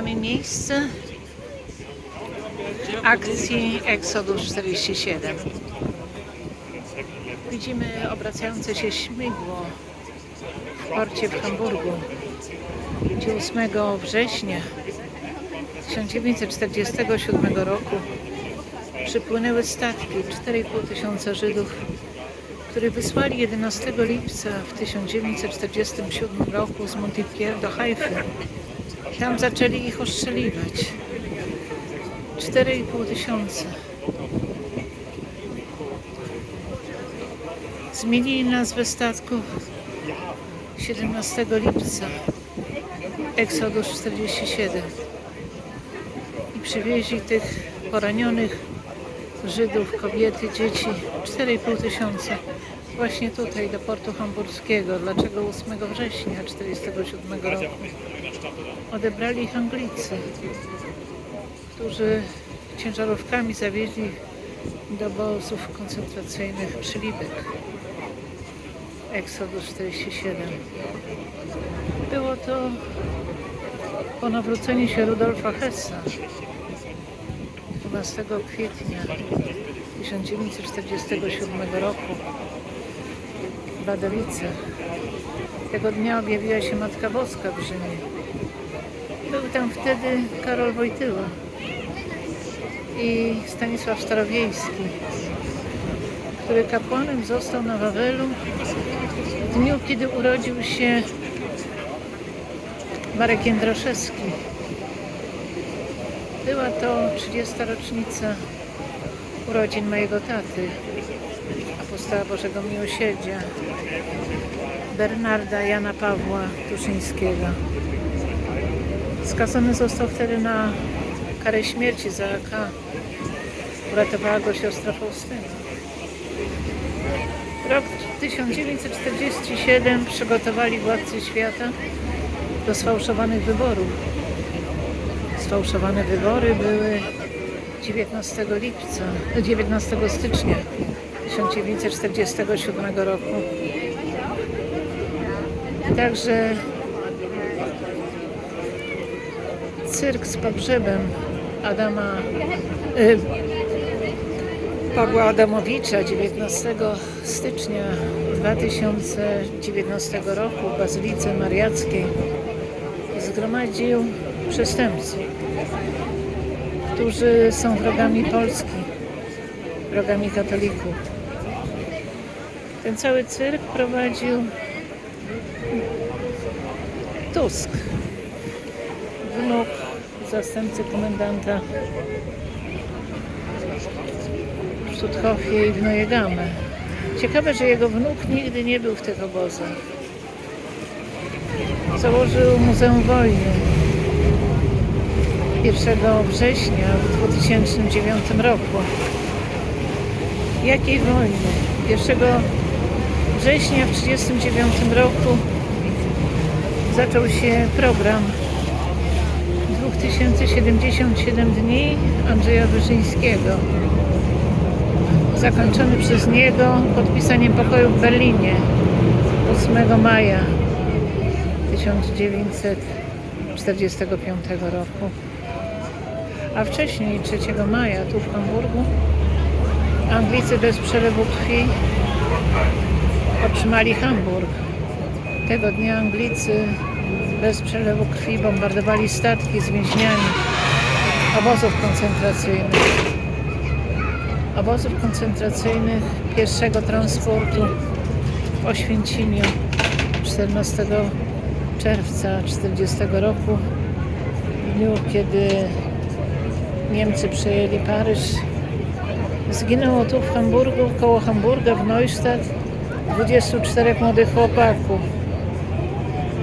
mamy miejsce akcji Exodus 47. Widzimy obracające się śmigło w porcie w Hamburgu, gdzie 8 września 1947 roku przypłynęły statki 4,5 tysiąca Żydów, których wysłali 11 lipca w 1947 roku z Montpellier do Haify. Tam zaczęli ich ostrzeliwać. 4,5 tysiąca. Zmienili nazwę statków 17 lipca. Exodus 47. I przywieźli tych poranionych Żydów, kobiety, dzieci 4,5 tysiąca. Właśnie tutaj do portu hamburskiego. Dlaczego 8 września 1947 roku? Odebrali ich Anglicy, którzy ciężarówkami zawieźli do obozów koncentracyjnych przy Libek. Exodus 47. Było to po nawróceniu się Rudolfa Hessa 12 kwietnia 1947 roku w Wadowicach. Tego dnia objawiła się Matka Boska w Rzymie. Był tam wtedy Karol Wojtyła i Stanisław Starowiejski, który kapłanem został na Wawelu w dniu, kiedy urodził się Marek Jędraszewski. Była to 30. rocznica urodzin mojego taty, apostoła Bożego Miłosierdzia, Bernarda Jana Pawła Tuszyńskiego. Skazany został wtedy na karę śmierci za AK. Uratowała go siostra Faustyna. Rok 1947 przygotowali władcy świata do sfałszowanych wyborów. Sfałszowane wybory były 19 lipca, 19 stycznia 1947 roku. Także cyrk z pogrzebem Adama y, Pawła Adamowicza 19 stycznia 2019 roku w Bazylice Mariackiej zgromadził przestępców, którzy są wrogami Polski, wrogami katolików. Ten cały cyrk prowadził Tusk, wnuk zastępcy komendanta w Stuthofie i w Neuengamme. Ciekawe, że jego wnuk nigdy nie był w tych obozach. Założył Muzeum Wojny 1 września w 2009 roku. Jakiej wojny? 1 września w 1939 roku zaczął się program 2077 dni Andrzeja Wyszyńskiego. Zakończony przez niego podpisaniem pokoju w Berlinie 8 maja 1945 roku. A wcześniej 3 maja tu w Hamburgu Anglicy bez przelewu krwi otrzymali Hamburg. Tego dnia Anglicy bez przelewu krwi bombardowali statki z więźniami obozów koncentracyjnych. Obozów koncentracyjnych pierwszego transportu w Oświęcimiu 14 czerwca 1940 roku, w dniu kiedy Niemcy przejęli Paryż. Zginęło tu w Hamburgu, koło Hamburga w Neustadt 24 młodych chłopaków.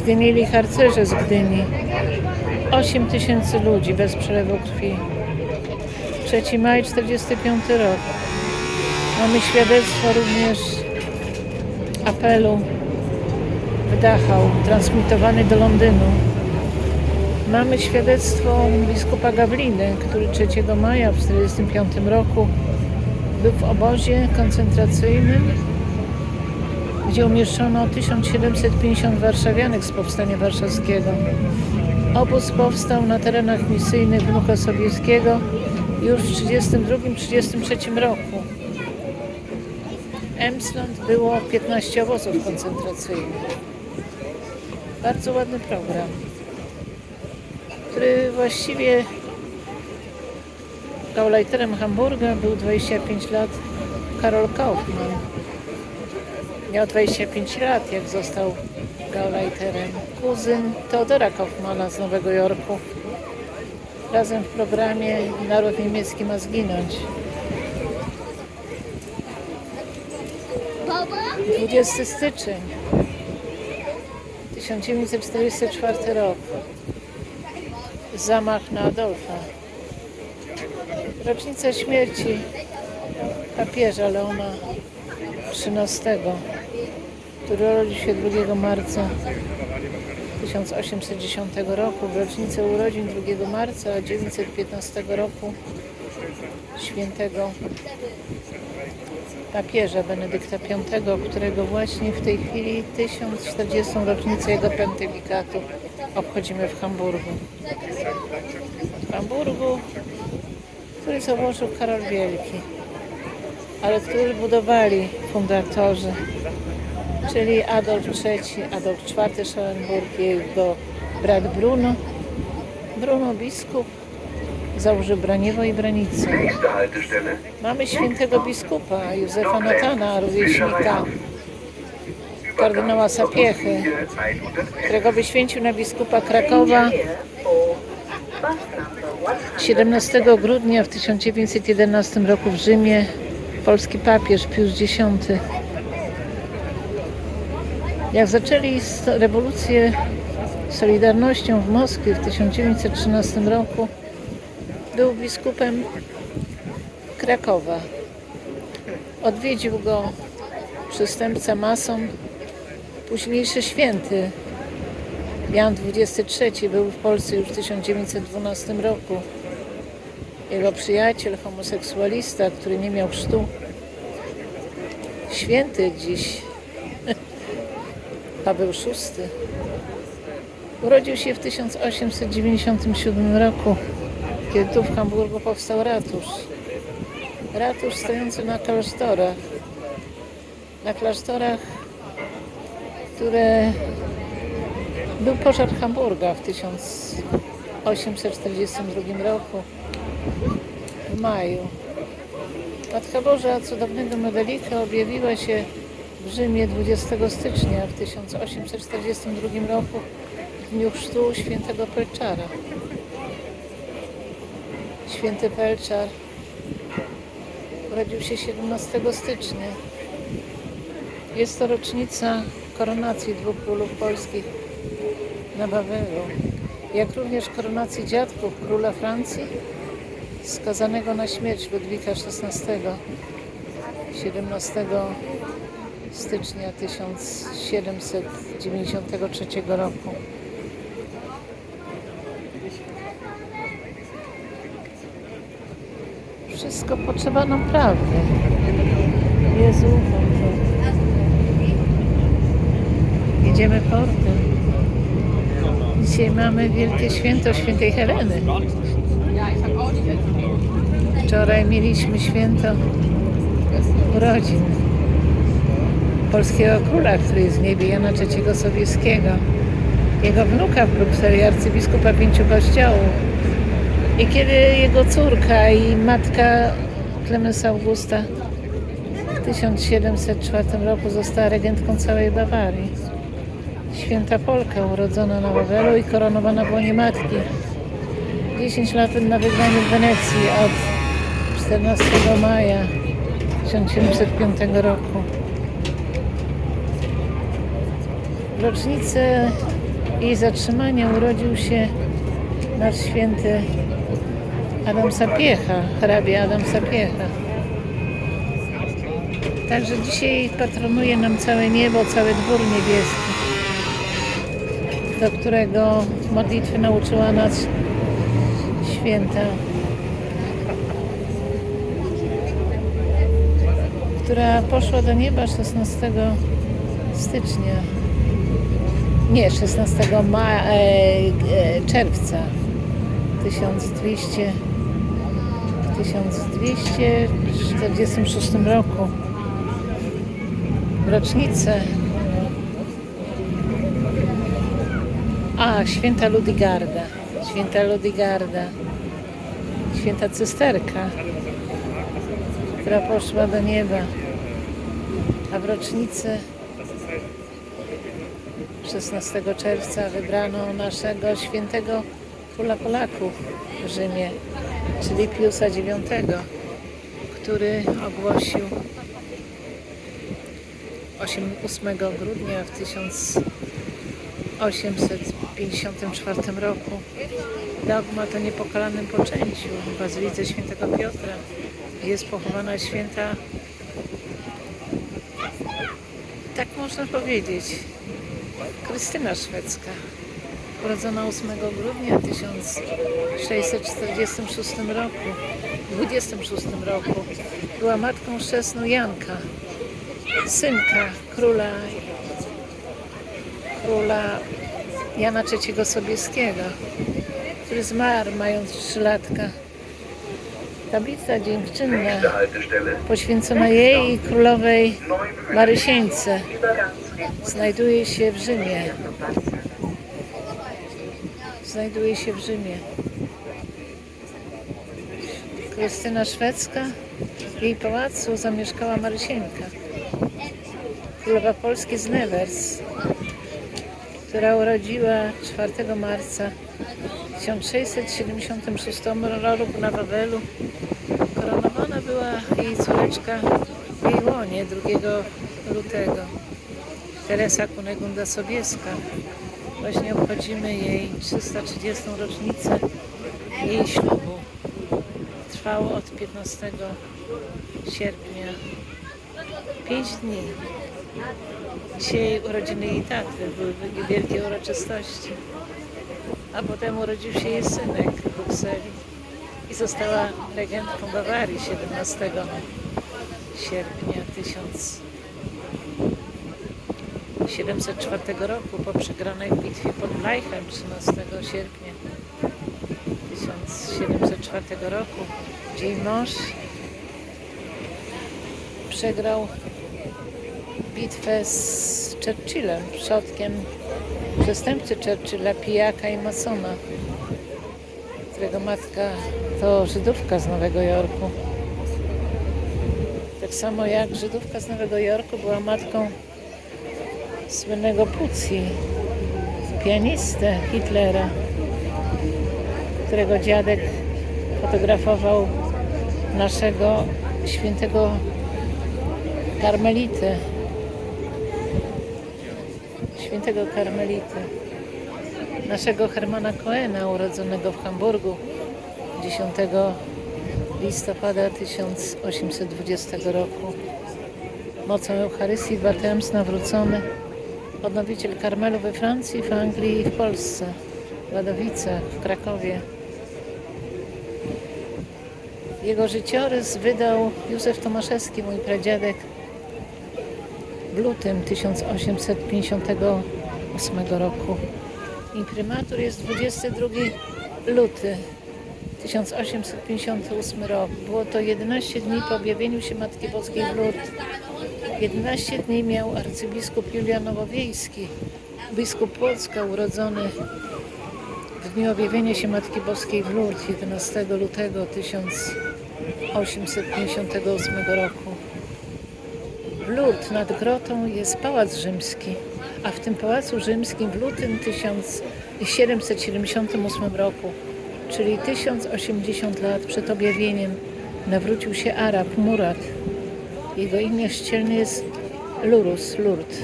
Zginęli harcerze z Gdyni. 8 tysięcy ludzi bez przelewu krwi. 3 maj 45 rok. Mamy świadectwo również apelu w Dachau, transmitowany do Londynu. Mamy świadectwo biskupa Gawliny, który 3 maja w 1945 roku był w obozie koncentracyjnym, gdzie umieszczono 1750 warszawianek z powstania warszawskiego. Obóz powstał na terenach misyjnych Wnuka Sobieskiego już w 1932-1933 roku. Emsland było 15 obozów koncentracyjnych. Bardzo ładny program, który właściwie Gauleiterem Hamburga był 25 lat Karol Kaufmann. Miał 25 lat, jak został Gauleiterem. Kuzyn Teodora Kaufmana z Nowego Jorku. Razem w programie Naród Niemiecki ma zginąć. 20 styczeń 1944 rok. Zamach na Adolfa. Rocznica śmierci papieża Leona XIII, który urodził się 2 marca 1810 roku. W rocznicę urodzin 2 marca 1915 roku świętego papieża Benedykta V, którego właśnie w tej chwili 1040. rocznicę jego pontyfikatu obchodzimy w Hamburgu. W Hamburgu, który założył Karol Wielki, ale który budowali fundatorzy, czyli Adolf III, Adolf IV Schellenburg i jego brat Bruno. Bruno biskup założył Braniewo i Branicę. Mamy świętego biskupa Józefa Natana, rówieśnika kardynała Sapiechy, którego wyświęcił na biskupa Krakowa 17 grudnia w 1911 roku w Rzymie polski papież Pius X. Jak zaczęli rewolucję Solidarnością w Moskwie w 1913 roku, był biskupem Krakowa. Odwiedził go przystępca mason, późniejszy święty Jan XXIII był w Polsce już w 1912 roku. Jego przyjaciel, homoseksualista, który nie miał chrztu, święty dziś, Paweł VI, urodził się w 1897 roku, kiedy tu w Hamburgu powstał ratusz. Ratusz stojący na klasztorach. Na klasztorach, które był pożar Hamburga w 1842 roku w maju. Matka Boża cudownego modelika objawiła się w Rzymie 20 stycznia w 1842 roku w dniu chrztu świętego Pelczara. Święty Pelczar urodził się 17 stycznia. Jest to rocznica koronacji dwóch królów polskich na Wawelu, jak również koronacji dziadków króla Francji skazanego na śmierć Ludwika XVI 17 stycznia 1793 roku. Wszystko potrzeba nam prawdy. Jezu, to. Jedziemy portem. Dzisiaj mamy wielkie święto świętej Heleny. Wczoraj mieliśmy święto urodzin polskiego króla, który jest w niebie, Jana III Sobieskiego. Jego wnuka w Brukseli, arcybiskupa pięciu kościołów. I kiedy jego córka i matka Klemensa Augusta w 1704 roku została regentką całej Bawarii. Święta Polka urodzona na Wawelu i koronowana w łonie matki. 10 lat na wygnaniu w Wenecji od 14 maja 1705 roku. W rocznicę jej zatrzymania urodził się nasz święty Adam Sapiecha, hrabia Adam Sapiecha. Także dzisiaj patronuje nam całe niebo, cały dwór niebieski, do którego modlitwy nauczyła nas święta, która poszła do nieba 16 stycznia. Nie, 16 maja, e, e, czerwca. 1200 w 1246 roku. Rocznicę. A święta Ludigarda. Święta Ludigarda. Święta cysterka która poszła do nieba. A w rocznicę 16 czerwca wybrano naszego świętego króla Polaków w Rzymie, czyli Piusa IX, który ogłosił 8, 8 grudnia w 1854 roku dogmat o niepokalanym poczęciu w Bazylice Świętego Piotra. Jest pochowana święta, tak można powiedzieć, Krystyna Szwedzka, urodzona 8 grudnia 1646 roku, 26 roku, była matką chrzestną Janka, synka króla, króla Jana III Sobieskiego, który zmarł mając 3 latka. Tablica dziękczynna poświęcona jej i królowej Marysieńce. Znajduje się w Rzymie. Znajduje się w Rzymie. Krystyna Szwedzka. W jej pałacu zamieszkała Marysieńka. Królowa Polski z Nevers, która urodziła 4 marca 1676 roku na Wawelu. Koronowana była jej córeczka w jej łonie 2 lutego. Teresa Kunegunda Sobieska. Właśnie obchodzimy jej 330. rocznicę jej ślubu. Trwało od 15 sierpnia. 5 dni. Dzisiaj urodziny jej taty były wielkie uroczystości. A potem urodził się jej synek w Brukseli i została regentką Bawarii 17 sierpnia 1000. 704 roku po przegranej bitwie pod Bleichen 13 sierpnia 1704 roku, gdzie mąż przegrał bitwę z Churchillem, przodkiem przestępcy Churchilla, pijaka i masona, którego matka to Żydówka z Nowego Jorku. Tak samo jak Żydówka z Nowego Jorku była matką słynnego Pucci, pianistę Hitlera, którego dziadek fotografował naszego świętego karmelity. Świętego karmelity. Naszego Hermana Coena, urodzonego w Hamburgu 10 listopada 1820 roku. Mocą Eucharystii Bartlems nawrócony odnowiciel Karmelu we Francji, w Anglii i w Polsce, w Wadowicach, w Krakowie. Jego życiorys wydał Józef Tomaszewski, mój pradziadek, w lutym 1858 roku. Imprimatur jest 22 luty 1858 rok. Było to 11 dni po objawieniu się Matki Boskiej w Lourdes. 11 dni miał arcybiskup Julian Nowowiejski, biskup Płocka, urodzony w dniu objawienia się Matki Boskiej w Lourdes 11 lutego 1858 roku. W Lourdes nad grotą jest Pałac Rzymski, a w tym Pałacu Rzymskim w lutym 1778 roku, czyli 1080 lat przed objawieniem, nawrócił się Arab Murat. Jego imię chrzcielne jest Lurus, Lourdes.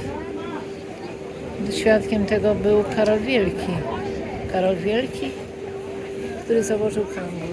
Świadkiem tego był Karol Wielki. Karol Wielki, który założył Hamburg.